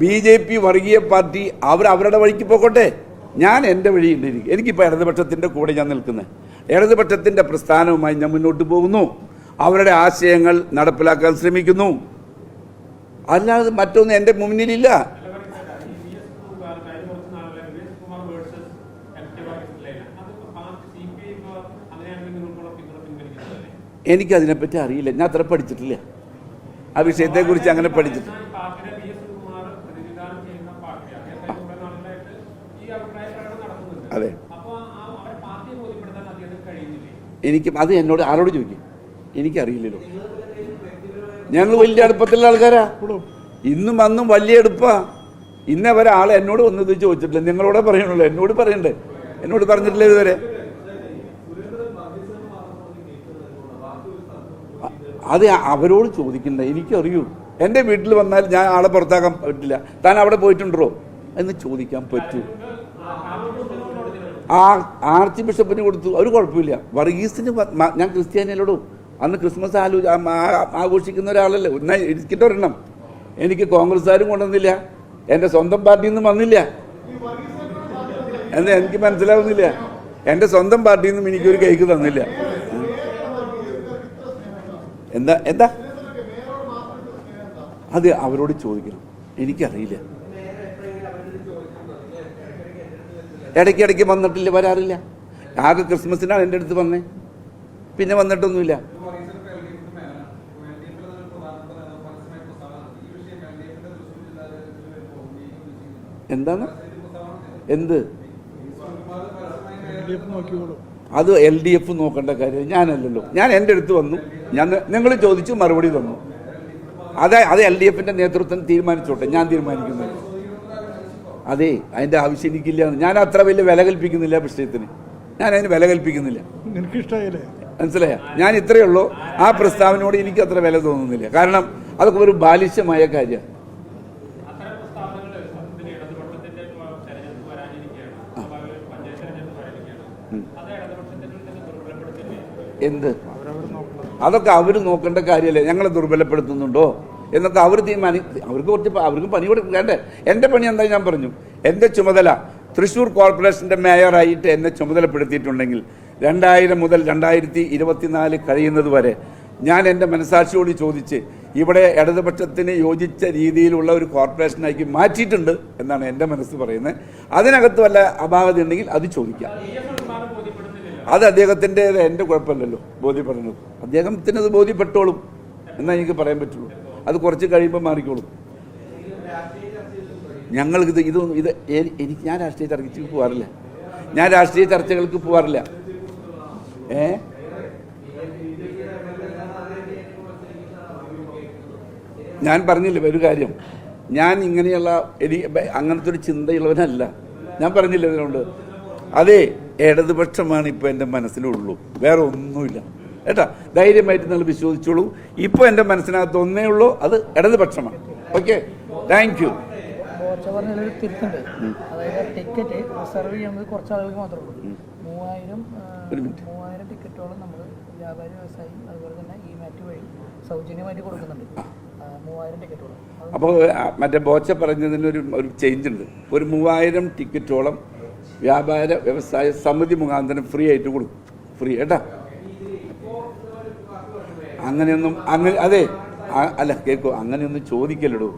B J P വർഗീയ party അവർ അവരുടെ വഴിക്ക് പോകട്ടെ. ഞാൻ എന്റെ വഴിയുണ്ട് എനിക്ക് എനിക്കിപ്പോൾ ഇടതുപക്ഷത്തിന്റെ കൂടെ ഞാൻ നിൽക്കുന്നത്. ഇടതുപക്ഷത്തിന്റെ പ്രസ്ഥാനവുമായി ഞാൻ മുന്നോട്ട് പോകുന്നു. അവരുടെ ആശയങ്ങൾ നടപ്പിലാക്കാൻ ശ്രമിക്കുന്നു. അല്ലാതെ മറ്റൊന്നും എന്റെ മുന്നിലില്ല. എനിക്കതിനെപ്പറ്റി അറിയില്ല. ഞാൻ അത്ര പഠിച്ചിട്ടില്ല. ആ വിഷയത്തെക്കുറിച്ച് അങ്ങനെ പഠിച്ചിട്ടില്ല. അതെ. എനിക്ക് അത് എന്നോട് ആരോട് ചോദിക്കും? എനിക്കറിയില്ലല്ലോ. ഞങ്ങൾ വലിയ അടുപ്പത്തിലുള്ള ആൾക്കാരാ. ഇന്നും അന്നും വലിയ അടുപ്പാ. ഇന്ന വരെ ആളെ എന്നോട് വന്നത് ചോദിച്ചിട്ടില്ല. നിങ്ങളോടെ പറയണല്ലോ എന്നോട് പറയണ്ടേ? എന്നോട് പറഞ്ഞിട്ടില്ല ഇതുവരെ. അത് അവരോട് ചോദിക്കണ്ട. എനിക്കറിയൂ. എന്റെ വീട്ടിൽ വന്നാൽ ഞാൻ ആളെ പുറത്താക്കാൻ പറ്റില്ല. താൻ അവിടെ പോയിട്ടുണ്ടോ? എന്ന് ചോദിക്കാൻ പറ്റൂ. ആ ആർച്ച് ബിഷപ്പിന് കൊടുത്തു. ഒരു കുഴപ്പമില്ല. വർഗീസിന് ഞാൻ ക്രിസ്ത്യാനിയിലോടും അന്ന് ക്രിസ്മസ് ആലോ ആഘോഷിക്കുന്ന ഒരാളല്ലേ. എന്നാ എനിക്കിട്ട് ഒരെണ്ണം. എനിക്ക് കോൺഗ്രസ്സുകാരും കൊണ്ടുവന്നില്ല. എന്റെ സ്വന്തം പാർട്ടിയിൽ നിന്നും വന്നില്ല. എന്ന് എനിക്ക് മനസ്സിലാവുന്നില്ല. എന്റെ സ്വന്തം പാർട്ടിയിൽ നിന്നും എനിക്കൊരു കേക്ക് തന്നില്ല. എന്താ എന്താ? അത് അവരോട് ചോദിക്കണം. എനിക്കറിയില്ല. ഇടയ്ക്കിടയ്ക്ക് വന്നിട്ടില്ല വരാറില്ല. ആകെ ക്രിസ്മസിനാണ് എന്റെ അടുത്ത് വന്നേ. പിന്നെ വന്നിട്ടൊന്നുമില്ല. എന്താണ്? എന്ത്? അത് എൽ ഡി എഫ് നോക്കേണ്ട കാര്യം. ഞാനല്ലല്ലോ. ഞാൻ എന്റെ അടുത്ത് വന്നു. ഞാൻ നിങ്ങൾ ചോദിച്ചു മറുപടി തന്നു. അതെ അത് എൽ ഡി എഫിന്റെ നേതൃത്വം തീരുമാനിച്ചോട്ടെ. ഞാൻ തീരുമാനിക്കുന്നില്ല അതെ അതിന്റെ ആവശ്യം എനിക്കില്ല ഞാൻ അത്ര വലിയ വില കൽപ്പിക്കുന്നില്ല വിഷയത്തിന് ഞാൻ അതിന് വില കൽപ്പിക്കുന്നില്ല. മനസ്സിലായ? ഞാൻ ഇത്രയേ ഉള്ളൂ. ആ പ്രസ്താവനയോട് എനിക്ക് അത്ര വില തോന്നുന്നില്ല. കാരണം അതൊക്കെ ഒരു ബാലിശ്യമായ കാര്യമാണ്. എന്ത്? അതൊക്കെ അവർ നോക്കേണ്ട കാര്യമല്ലേ? ഞങ്ങളെ ദുർബലപ്പെടുത്തുന്നുണ്ടോ? എന്നൊക്കെ അവർ തീരുമാനി അവർക്ക് കുറച്ച് അവർക്ക് പണി കൊടുക്കും വേണ്ടേ? എന്റെ പണി എന്താ ഞാൻ പറഞ്ഞു. എന്റെ ചുമതല തൃശ്ശൂർ കോർപ്പറേഷന്റെ മേയറായിട്ട് എന്നെ ചുമതലപ്പെടുത്തിയിട്ടുണ്ടെങ്കിൽ രണ്ടായിരം മുതൽ രണ്ടായിരത്തി ഇരുപത്തിനാല് കഴിയുന്നത് വരെ ഞാൻ എന്റെ മനസാക്ഷിയോട് ചോദിച്ച് ഇവിടെ ഇടതുപക്ഷത്തിന് യോജിച്ച രീതിയിലുള്ള ഒരു കോർപ്പറേഷനാക്കി മാറ്റിയിട്ടുണ്ട് എന്നാണ് എന്റെ മനസ്സ് പറയുന്നത്. അതിനകത്ത് വല്ല അപാകത ഉണ്ടെങ്കിൽ അത് ചോദിക്കാം. അത് അദ്ദേഹത്തിന്റെ എന്റെ കുഴപ്പമില്ലല്ലോ ബോധ്യപ്പെടുന്നത് അദ്ദേഹത്തിനത് ബോധ്യപ്പെട്ടോളും എന്നാൽ എനിക്ക് പറയാൻ പറ്റുള്ളൂ. അത് കുറച്ച് കഴിയുമ്പോൾ മാറിക്കോളും. ഞങ്ങൾക്ക് ഇത് ഇത് എനിക്ക് ഞാൻ രാഷ്ട്രീയ ചർച്ചയ്ക്ക് പോകാറില്ല ഞാൻ രാഷ്ട്രീയ ചർച്ചകൾക്ക് പോകാറില്ല ഏ? ഞാൻ പറഞ്ഞില്ലേ ഒരു കാര്യം. ഞാൻ ഇങ്ങനെയുള്ള എനിക്ക് അങ്ങനത്തെ ഒരു ചിന്തയുള്ളവനല്ല. ഞാൻ പറഞ്ഞില്ല ഇതിനോട്? അതെ ഇടതുപക്ഷമാണ് ഇപ്പോൾ എന്റെ മനസ്സിലുള്ളൂ. വേറെ ഒന്നുമില്ല. കേട്ടാ? ധൈര്യമായിട്ട് നിങ്ങൾ വിശ്വസിച്ചോളൂ. ഇപ്പോൾ എന്റെ മനസ്സിനകത്ത് ഒന്നേ ഉള്ളൂ അത് ഇടതുപക്ഷമാണ്. ഓക്കെ? താങ്ക് യു പറഞ്ഞൊരു തിരുത്തുണ്ട്. അതായത് ടിക്കറ്റ് റിസർവ് ചെയ്യുന്നത് കുറച്ച് ആളുകൾക്ക് മാത്രമേ ഉള്ളൂ. മൂവായിരം ആ, ഒരു മൂവായിരം ടിക്കറ്റോളം നമ്മൾ വ്യാപാരി വ്യവസായി അതുപോലെ തന്നെ ഈ മാറ്റ് വഴി സൗജന്യമായിട്ട് കൊടുക്കുന്നുണ്ട്. ആ, മൂവായിരം ടിക്കറ്റോളം. അപ്പോൾ മറ്റേ ബോച്ച പറഞ്ഞതിന് ഒരു ഒരു ചേഞ്ച് ഉണ്ട്. ഒരു മൂവായിരം ടിക്കറ്റോളം വ്യാപാര വ്യവസായ സമിതി മുഖാന്തരം ഫ്രീ ആയിട്ട് കൊടുക്കും. ഫ്രീ കേട്ടാ? അങ്ങനെയൊന്നും അങ്ങനെ അതെ അല്ല കേൾക്കൂ അങ്ങനെയൊന്നും ചോദിക്കല്ലടോ.